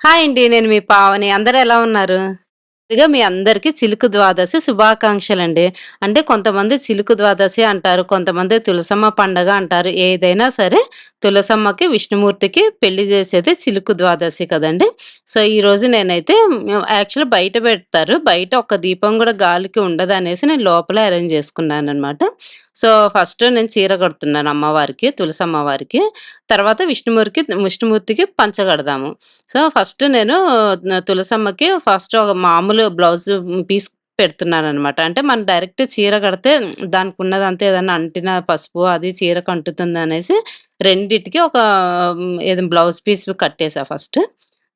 Hi అండి నేను మీ పావని. అందరూ ఎలా ఉన్నారు? ఇదిగా మీ అందరికీ చిలుకు ద్వాదశి శుభాకాంక్షలు అండి అంటే కొంతమంది చిలుకు ద్వాదశి అంటారు కొంతమంది తులసమ్మ పండగ అంటారు ఏదైనా సరే తులసమ్మకి విష్ణుమూర్తికి పెళ్ళి చేసేది చిలుకు ద్వాదశి కదండి. సో ఈ రోజు నేనైతే యాక్చువల్ బయట పెడతారు. బయట ఒక దీపం కూడా గాలికి ఉండదు అనేసి నేను లోపల అరేంజ్ చేసుకున్నాను అనమాట సో ఫస్ట్ నేను చీర కడుతున్నాను అమ్మవారికి తులసి అమ్మవారికి తర్వాత విష్ణుమూర్తికి విష్ణుమూర్తికి పంచ కడదాము. సో ఫస్ట్ నేను తులసమ్మకి ఫస్ట్ ఒక మామూలు బ్లౌజ్ పీస్ పెడుతున్నాను అనమాట అంటే మనం డైరెక్ట్ చీర కడితే దానికి ఉన్నదంతా ఏదైనా అంటిన పసుపు అది చీర కంటుతుంది అనేసి రెండిటికి ఒక ఏదైనా బ్లౌజ్ పీస్ కట్టేసా ఫస్ట్.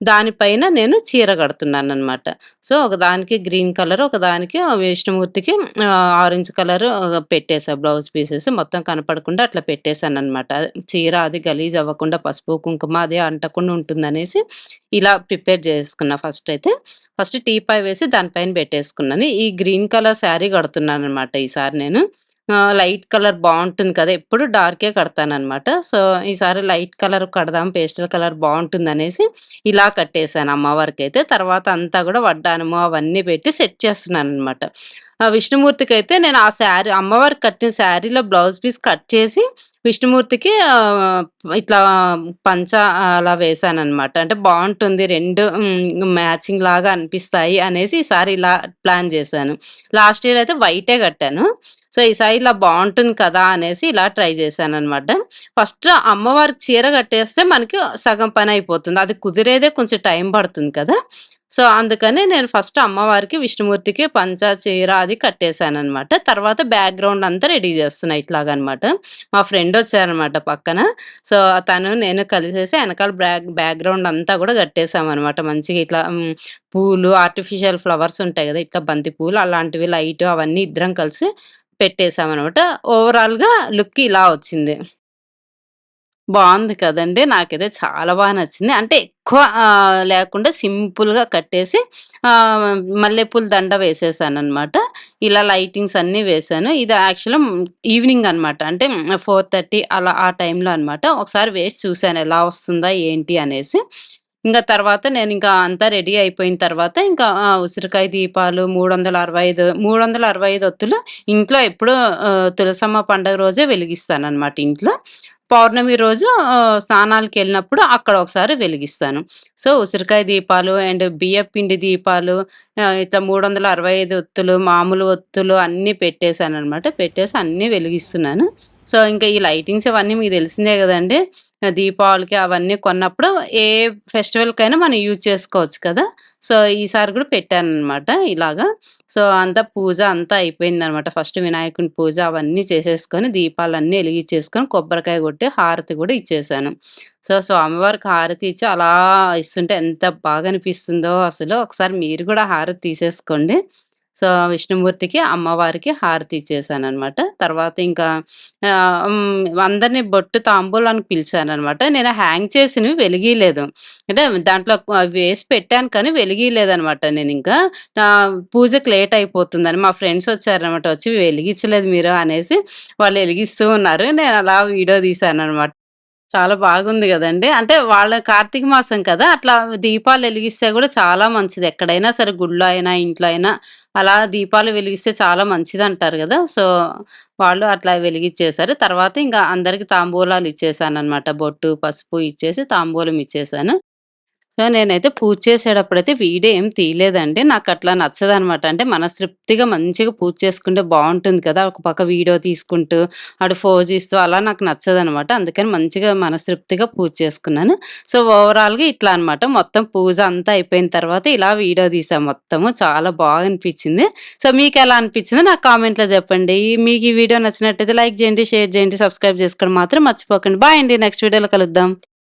దానిపైన నేను చీర కడుతున్నాను అనమాట సో ఒకదానికి గ్రీన్ కలర్ ఒకదానికి విష్ణుమూర్తికి ఆరెంజ్ కలర్ పెట్టేసా బ్లౌజ్ పీసెస్ మొత్తం కనపడకుండా అట్లా పెట్టేశాను అనమాట చీర అది గలీజ్ అవ్వకుండా పసుపు కుంకుమ అది అంటకుండా ఉంటుందనేసి ఇలా ప్రిపేర్ చేసుకున్నా ఫస్ట్ అయితే. ఫస్ట్ టీ పై వేసి దానిపైన పెట్టేసుకున్నాను. ఈ గ్రీన్ కలర్ శారీ కడుతున్నాను అనమాట ఈసారి నేను. లైట్ కలర్ బాగుంటుంది కదా! ఎప్పుడు డార్కే కడతాననమాట. సో, ఈసారి లైట్ కలర్ కడదాం, పేస్టల్ కలర్ బాగుంటుందనేసి ఇలా కట్టేశాను అమ్మవారికి అయితే తర్వాత అంతా కూడా వడ్డానము అవన్నీ పెట్టి సెట్ చేస్తున్నాను అనమాట ఆ విష్ణుమూర్తికి అయితే నేను ఆ శారీ అమ్మవారికి కట్టిన శారీలో బ్లౌజ్ పీస్ కట్ చేసి విష్ణుమూర్తికి ఇట్లా పంచ అలా వేశాననమాట. అంటే బాగుంటుంది రెండు మ్యాచింగ్ లాగా అనిపిస్తాయి అనేసి ఈసారి ఇలా ప్లాన్ చేశాను. లాస్ట్ ఇయర్ అయితే వైటే కట్టాను. సో, ఈసారి ఇలా బాగుంటుంది కదా! అనేసి ఇలా ట్రై చేశాను అనమాట ఫస్ట్ అమ్మవారికి చీర కట్టేస్తే మనకి సగం పని అయిపోతుంది. అది కుదిరేదే కొంచెం టైం పడుతుంది కదా! సో, అందుకని నేను ఫస్ట్ అమ్మవారికి, విష్ణుమూర్తికి పంచ, చీర అది కట్టేసాననమాట. తర్వాత బ్యాక్‌గ్రౌండ్ అంతా రెడీ చేస్తున్నా ఇట్లాగనమాట. మా ఫ్రెండ్ వచ్చారనమాట పక్కన. సో, తను నేను కలిసేసి వెనకాల బ్యాక్ బ్యాక్‌గ్రౌండ్ అంతా కూడా కట్టేసామనమాట. మంచిగా ఇట్లా పూలు, ఆర్టిఫిషియల్ ఫ్లవర్స్ ఉంటాయి కదా! ఇట్లా బంతి పూలు అలాంటివి లైట్ అవన్నీ ఇద్దరం కలిసి పెట్టేశామన్నమాట ఓవరాల్‌గా లుక్ ఇలా వచ్చింది. బాగుంది కదండి నాకైతే చాలా బాగా నచ్చింది. అంటే ఎక్కువ లేకుండా సింపుల్‌గా కట్టేసి మల్లెపూల దండ వేసేసాను అనమాట ఇలా లైటింగ్స్ అన్నీ వేసాను ఇది యాక్చువల్‌గా ఈవినింగ్ అనమాట. అంటే 4:30 అలా ఆ టైంలో అనమాట. ఒకసారి వేసి చూసాను ఎలా వస్తుందా ఏంటి అనేసి. ఇంకా తర్వాత నేను ఇంకా అంతా రెడీ అయిపోయిన తర్వాత ఇంకా ఉసిరికాయ దీపాలు 365 365 ఒత్తులు ఇంట్లో ఎప్పుడూ తులసమ్మ పండుగ రోజే వెలిగిస్తాననమాట ఇంట్లో. పౌర్ణమి రోజు స్నానాలకు వెళ్ళినప్పుడు అక్కడ ఒకసారి వెలిగిస్తాను. సో, ఉసిరికాయ దీపాలు అండ్ బియ్యపిండి దీపాలు ఇత మూడు వందల అరవై ఐదు ఒత్తులు, మామూలు ఒత్తులు అన్నీ పెట్టేసాననమాట. పెట్టేసి అన్నీ వెలిగిస్తున్నాను. సో, ఇంకా ఈ లైటింగ్స్ ఇవన్నీ మీకు తెలిసిందే కదండి దీపావళికి అవన్నీ కొన్నప్పుడు ఏ ఫెస్టివల్‌కైనా మనం యూజ్ చేసుకోవచ్చు కదా! సో, ఈసారి కూడా పెట్టాననమాట ఇలాగా. సో, అంతా పూజ అంతా అయిపోయిందనమాట. ఫస్ట్ వినాయకుని పూజ అవన్నీ చేసేసుకొని, దీపాలన్నీ ఎలిగిచ్చేసుకొని, కొబ్బరికాయ కొట్టి, హారతి కూడా ఇచ్చేసాను. సో, స్వామివారికి హారతి ఇచ్చి అలా ఇస్తుంటే ఎంత బాగా అనిపిస్తుందో అసలు. ఒకసారి మీరు కూడా హారతి తీసేసుకోండి. సో, విష్ణుమూర్తికి, అమ్మవారికి హారతి ఇచ్చేసాను అనమాట తర్వాత ఇంకా అందరినీ అందరిని బొట్టు తాంబూలానికి పిలిచాననమాట. నేను హ్యాంగ్ చేసినవి వెలిగిలేదు అంటే దాంట్లో అవి వేసి పెట్టాను కానీ వెలిగిలేదనమాట నేను ఇంకా పూజకి లేట్ అయిపోతుందని మా ఫ్రెండ్స్ వచ్చారనమాట. వచ్చి వెలిగించలేదు మీరు అనేసి వాళ్ళు వెలిగిస్తూ ఉన్నారు. నేను అలా వీడియో తీశాననమాట. చాలా బాగుంది కదండి అంటే వాళ్ళ కార్తీక మాసం కదా! అట్లా దీపాలు వెలిగిస్తే కూడా చాలా మంచిది. ఎక్కడైనా సరే గుళ్ళో అయినా, ఇంట్లో అయినా అలా దీపాలు వెలిగిస్తే చాలా మంచిది అంటారు కదా సో, వాళ్ళు అట్లా వెలిగిచ్చేసారు తర్వాత ఇంకా అందరికి తాంబూలాలు ఇచ్చేసాననమాట. బొట్టు, పసుపు ఇచ్చేసి తాంబూలం ఇచ్చేసాను. సో, నేనైతే పూజ చేసేటప్పుడైతే వీడియో ఏం తీయలేదండి. నాకు అట్లా నచ్చదనమాట. అంటే మనస్తృప్తిగా మంచిగా పూజ చేసుకుంటే బాగుంటుంది కదా! ఒక పక్క వీడియో తీసుకుంటూ, అటు ఫోజ్ ఇస్తూ అలా నాకు నచ్చదనమాట. అందుకని మంచిగా మనస్తృప్తిగా పూజ చేసుకున్నాను. సో, ఓవరాల్‌గా ఇట్లా అనమాట. మొత్తం పూజ అంతా అయిపోయిన తర్వాత ఇలా వీడియో తీసాం మొత్తము. చాలా బాగా అనిపించింది సో, మీకు ఎలా అనిపించింది నాకు కామెంట్‌లో చెప్పండి. మీకు ఈ వీడియో నచ్చినట్టయితే లైక్ చేయండి, షేర్ చేయండి, సబ్స్క్రైబ్ చేసుకోవడం మాత్రం మర్చిపోకండి. బాయ్ అండి. నెక్స్ట్ వీడియోలో కలుద్దాం.